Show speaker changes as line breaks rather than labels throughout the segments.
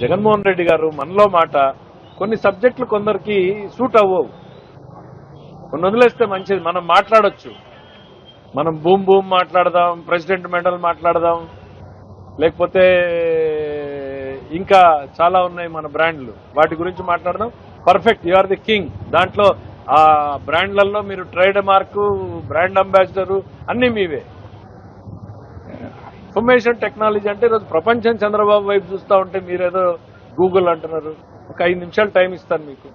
జగన్మోహన్ రెడ్డి గారు మనలో మాట కొన్ని సబ్జెక్టులు కొందరికి సూట్ అవ్వవు. కొన్ని వదిలేస్తే మంచిది. మనం మాట్లాడొచ్చు. మనం బూమ్ బూమ్ మాట్లాడదాం ప్రెసిడెంట్ మెడల్ మాట్లాడదాం. లేకపోతే ఇంకా చాలా ఉన్నాయి మన బ్రాండ్లు. వాటి గురించి మాట్లాడదాం. Perfect. You are the king. దాంట్లో ఆ బ్రాండ్లలో మీరు ట్రేడ్ మార్కు బ్రాండ్ అంబాసిడరు అన్నీ మీవే. ఇన్ఫర్మేషన్ టెక్నాలజీ అంటే ఈరోజు ప్రపంచం చంద్రబాబు వైపు చూస్తూ ఉంటే మీరేదో గూగుల్ అంటున్నారు. ఒక ఐదు నిమిషాలు టైం ఇస్తాను మీకు.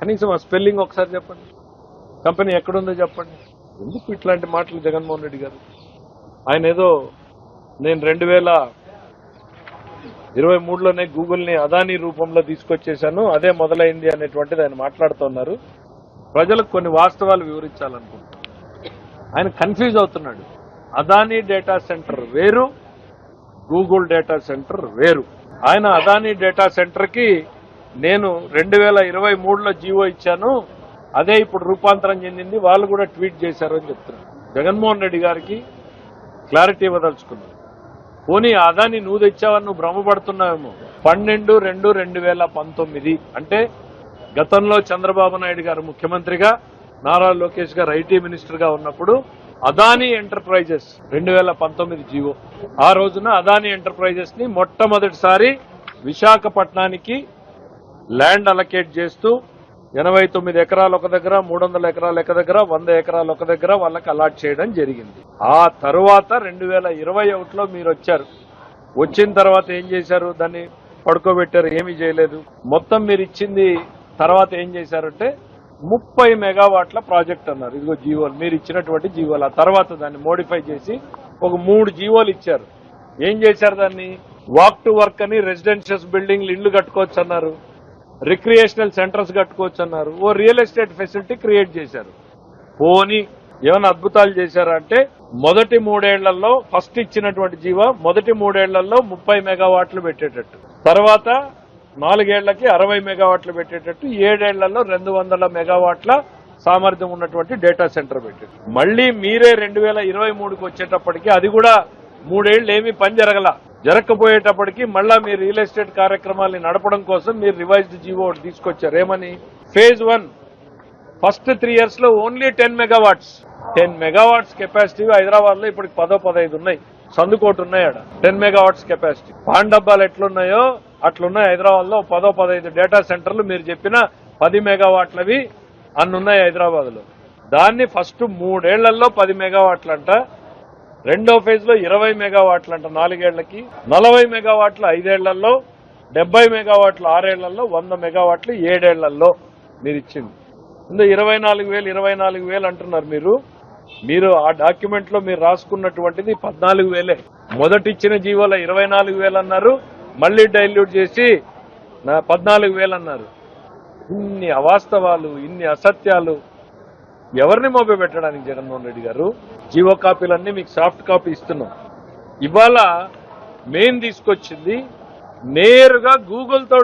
కనీసం ఆ స్పెల్లింగ్ ఒకసారి చెప్పండి. కంపెనీ ఎక్కడుందో చెప్పండి. ఎందుకు ఇట్లాంటి మాటలు జగన్మోహన్ రెడ్డి గారు? ఆయన ఏదో నేను రెండు వేల ఇరవై మూడులోనే గూగుల్ని అదానీ రూపంలో తీసుకొచ్చేశాను. అదే మొదలైంది అనేటువంటిది ఆయన మాట్లాడుతున్నారు. ప్రజలకు కొన్ని వాస్తవాలు వివరించాలనుకుంటున్నాను. ఆయన కన్ఫ్యూజ్ అవుతున్నాడు. అదానీ డేటా సెంటర్ వేరు గూగుల్ డేటా సెంటర్ వేరు. ఆయన అదానీ డేటా సెంటర్కి నేను రెండు వేల ఇరవై మూడులో జీవో ఇచ్చాను. అదే ఇప్పుడు రూపాంతరం చెందింది. వాళ్ళు కూడా ట్వీట్ చేశారు అని చెప్తున్నారు. జగన్మోహన్ రెడ్డి గారికి క్లారిటీ ఇవ్వదలుచుకున్నారు పోనీ అదాని నువ్వు తెచ్చావని నువ్వు భ్రమపడుతున్నావేమో. పన్నెండు రెండు రెండు వేల పంతొమ్మిది అంటే గతంలో చంద్రబాబు నాయుడు గారు ముఖ్యమంత్రిగా నారా లోకేష్ గారు ఐటీ మినిస్టర్గా ఉన్నప్పుడు అదానీ ఎంటర్ప్రైజెస్ రెండు వేల పంతొమ్మిది జీవో. ఆ రోజున అదానీ ఎంటర్ప్రైజెస్ని మొట్టమొదటిసారి విశాఖపట్నానికి ల్యాండ్ అలకేట్ చేస్తూ ఎనభై తొమ్మిది ఎకరాలు ఒక దగ్గర మూడు వందల ఎకరాలు ఒక దగ్గర వంద ఎకరాలు ఒక దగ్గర వాళ్ళకి అలాట్ చేయడం జరిగింది. ఆ తరువాత రెండు వేల ఇరవై ఒకటిలో మీరు వచ్చారు. వచ్చిన తర్వాత ఏం చేశారు? దాన్ని పడుకోబెట్టారు ఏమీ చేయలేదు. మొత్తం మీరు ఇచ్చింది తర్వాత ఏం చేశారంటే ముప్పై మెగావాట్ల ప్రాజెక్ట్ అన్నారు. ఇదిగో జీవోలు మీరు ఇచ్చినటువంటి జీవోలు. ఆ తర్వాత దాన్ని మోడిఫై చేసి ఒక మూడు జీవోలు ఇచ్చారు. ఏం చేశారు దాన్ని? వాక్ టు వర్క్ అని రెసిడెన్షియల్ బిల్డింగ్లు ఇళ్ళు కట్టుకోవచ్చు అన్నారు. రిక్రియేషనల్ సెంటర్స్ కట్టుకోవచ్చు అన్నారు. ఓ రియల్ ఎస్టేట్ ఫెసిలిటీ క్రియేట్ చేశారు. పోని ఏమైనా అద్భుతాలు చేశారా అంటే మొదటి మూడేళ్ళలో ఫస్ట్ ఇచ్చినటువంటి జీవో మొదటి మూడేళ్ళలో ముప్పై మెగావాట్లు పెట్టేటట్టు. తర్వాత నాలుగేళ్ళకి అరవై మెగావాట్లు పెట్టేటట్టు ఏడేళ్ళలో రెండు వందల మెగావాట్ల సామర్థ్యం ఉన్నటువంటి డేటా సెంటర్ పెట్టారు మళ్ళీ మీరే రెండు వేల ఇరవై మూడుకి వచ్చేటప్పటికి అది కూడా మూడేళ్ళు ఏమీ పని జరగల. జరగకపోయేటప్పటికి మళ్ళా మీ రియల్ ఎస్టేట్ కార్యక్రమాల్ని నడపడం కోసం మీరు రివైజ్డ్ జీవో ఒకటి తీసుకొచ్చారు. ఏమని? ఫేజ్ వన్ ఫస్ట్ త్రీ ఇయర్స్లో only ten megawatts ten megawatts capacity హైదరాబాద్లో ఇప్పటికి పదో పదహైదు ఉన్నాయి. సందుకోటి ఉన్నాయి ఆడ. టెన్ మెగావాట్స్ కెపాసిటీ పాన్ డబ్బాలు ఎట్లున్నాయో అట్లున్నాయి హైదరాబాద్లో పదో పదహైదు డేటా సెంటర్లు మీరు చెప్పిన పది మెగావాట్లవి అన్నున్నాయి హైదరాబాద్లో దాన్ని ఫస్ట్ మూడేళ్ళలో పది మెగావాట్లంట. రెండో ఫేజ్లో ఇరవై మెగావాట్లంట నాలుగేళ్ళకి. నలభై మెగావాట్లు ఐదేళ్ళలో డెబ్బై మెగావాట్లు ఆరేళ్ళలో వంద మెగావాట్లు ఏడేళ్ళలో మీరు ఇచ్చింది. ఇందులో ఇరవై నాలుగు వేలు ఇరవై నాలుగు వేలు అంటున్నారు మీరు. మీరు ఆ డాక్యుమెంట్లో మీరు రాసుకున్నటువంటిది పద్నాలుగు వేలే. మొదటిచ్చిన జీవోల జీవోలో ఇరవై నాలుగు వేలు అన్నారు. మళ్ళీ డైల్యూట్ చేసి నా పద్నాలుగు వేలు అన్నారు. ఇన్ని అవాస్తవాలు ఇన్ని అసత్యాలు ఎవరిని మోపి పెట్టడానికి జగన్మోహన్ రెడ్డి గారు? జీవో కాపీలన్నీ మీకు సాఫ్ట్ కాపీ ఇస్తున్నాం. ఇవాళ మెయిన్ తీసుకొచ్చింది నేరుగా గూగుల్తో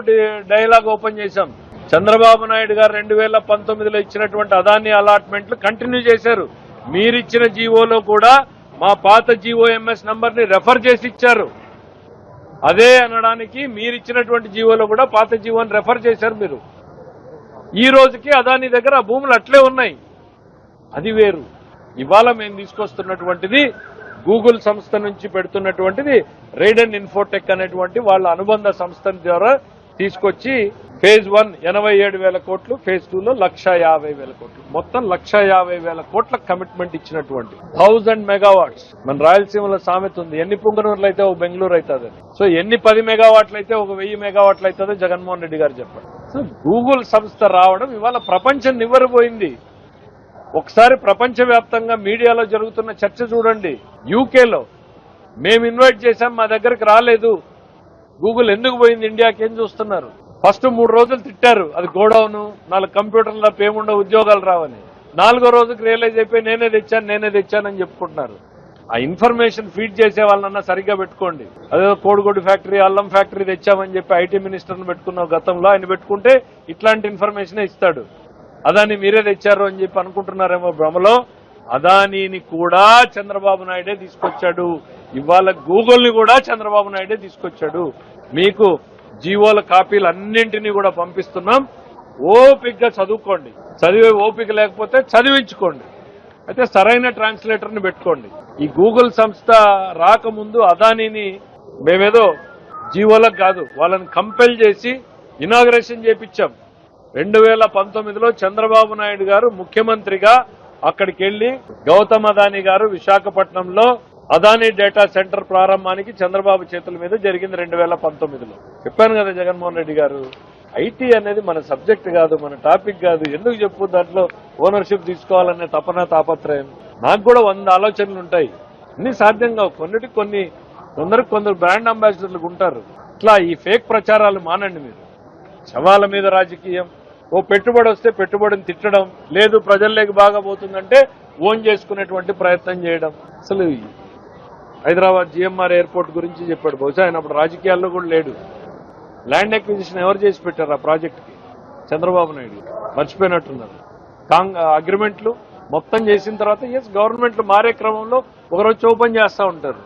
డైలాగ్ ఓపెన్ చేశాం. చంద్రబాబు నాయుడు గారు రెండు వేల పంతొమ్మిదిలో ఇచ్చినటువంటి అదాని అలాట్మెంట్లు కంటిన్యూ చేశారు. మీరిచ్చిన జీవోలో కూడా మా పాత జీవోఎంఎస్ నంబర్ని రెఫర్ చేసి ఇచ్చారు. అదే అనడానికి మీరిచ్చినటువంటి జీవోలో కూడా పాత జీవోని రెఫర్ చేశారు మీరు. ఈ రోజుకి అదాని దగ్గర ఆ భూములు అట్లే ఉన్నాయి. అది వేరు. ఇవాళ మేము తీసుకొస్తున్నటువంటిది గూగుల్ సంస్థ నుంచి పెడుతున్నటువంటిది రేడన్ ఇన్ఫోటెక్ అనేటువంటి వాళ్ళ అనుబంధ సంస్థ ద్వారా తీసుకొచ్చి ఫేజ్ వన్ ఎనభై ఏడు వేల కోట్లు ఫేజ్ టూ లో లక్ష యాభై వేల కోట్లు. మొత్తం లక్ష యాభై వేల కోట్ల కమిట్మెంట్ ఇచ్చినటువంటి థౌజండ్ మెగావాట్స్ మన రాయలసీమలో సామెత ఉంది. ఎన్ని పుంగనూరులు అయితే ఒక బెంగళూరు అవుతుంది సో ఎన్ని పది మెగావాట్లు అయితే ఒక వెయ్యి మెగావాట్లు అవుతుందో జగన్మోహన్ రెడ్డి గారు చెప్పండి సో గూగుల్ సంస్థ రావడం ఇవాళ ప్రపంచం నివ్వరపోయింది ఒకసారి ప్రపంచవ్యాప్తంగా మీడియాలో జరుగుతున్న చర్చ చూడండి. యూకేలో మేము ఇన్వైట్ చేశాం మా దగ్గరికి రాలేదు. గూగుల్ ఎందుకు పోయింది ఇండియాకి? ఏం చూస్తున్నారు? ఫస్ట్ మూడు రోజులు తిట్టారు. అది గోడౌన్ నాలుగు కంప్యూటర్ల పేముండ ఉద్యోగాలు రావని. నాలుగో రోజుకి రియలైజ్ అయిపోయి నేనే తెచ్చాను నేనే తెచ్చానని చెప్పుకుంటున్నారు. ఆ ఇన్ఫర్మేషన్ ఫీడ్ చేసే వాళ్ళన్నా సరిగ్గా పెట్టుకోండి. అదే కోడిగొడ్డు ఫ్యాక్టరీ అల్లం ఫ్యాక్టరీ తెచ్చామని చెప్పి ఐటీ మినిస్టర్ని పెట్టుకున్న గతంలో. ఆయన పెట్టుకుంటే ఇట్లాంటి ఇన్ఫర్మేషనే ఇస్తాడు. అదాన్ని మీరే తెచ్చారు అని చెప్పి అనుకుంటున్నారేమో భ్రమలో. అదానీని కూడా చంద్రబాబు నాయుడే తీసుకొచ్చాడు. ఇవాళ గూగుల్ని కూడా చంద్రబాబు నాయుడే తీసుకొచ్చాడు. మీకు జీవోల కాపీలు అన్నింటినీ కూడా పంపిస్తున్నాం. ఓపికగా చదువుకోండి. చదివే ఓపిక లేకపోతే చదివించుకోండి. అయితే సరైన ట్రాన్స్లేటర్ని పెట్టుకోండి. ఈ గూగుల్ సంస్థ రాకముందు అదానీని మేమేదో జీవోలకు కాదు వాళ్ళని కంపెల్ చేసి ఇనాగ్రేషన్ చేపించాం. రెండు వేల పంతొమ్మిదిలో చంద్రబాబు నాయుడు గారు ముఖ్యమంత్రిగా అక్కడికి వెళ్ళి గౌతమ్ అదానీ గారు విశాఖపట్నంలో అదానీ డేటా సెంటర్ ప్రారంభానికి చంద్రబాబు చేతుల మీద జరిగింది రెండు వేల పంతొమ్మిదిలో. చెప్పాను కదా జగన్మోహన్ రెడ్డి గారు ఐటీ అనేది మన సబ్జెక్ట్ కాదు మన టాపిక్ కాదు ఎందుకు చెప్పు దాంట్లో ఓనర్షిప్ తీసుకోవాలనే తపన తాపత్రయం? నాకు కూడా వంద ఆలోచనలు ఉంటాయి. అన్ని సాధ్యం కావు. కొన్నిటికి కొన్ని కొందరికి కొందరు బ్రాండ్ అంబాసిడర్లు ఉంటారు. ఇట్లా ఈ ఫేక్ ప్రచారాలు మానండి మీరు. శవాల మీద రాజకీయం ఓ పెట్టుబడి వస్తే పెట్టుబడిని తిట్టడం లేదు ప్రజల్లోకి బాగా పోతుందంటే ఓన్ చేసుకునేటువంటి ప్రయత్నం చేయడం. అసలు హైదరాబాద్ జిఎంఆర్ ఎయిర్పోర్ట్ గురించి చెప్పాడు. బహుశా ఆయన అప్పుడు రాజకీయాల్లో కూడా లేడు. ల్యాండ్ అక్విజిషన్ ఎవరు చేసి పెట్టారు ఆ ప్రాజెక్ట్కి? చంద్రబాబు నాయుడు. మర్చిపోయినట్టున్నారు. కాంగ్ అగ్రిమెంట్లు మొత్తం చేసిన తర్వాత ఎస్ గవర్నమెంట్లు మారే క్రమంలో ఒకరోజు ఓపెన్ చేస్తూ ఉంటారు.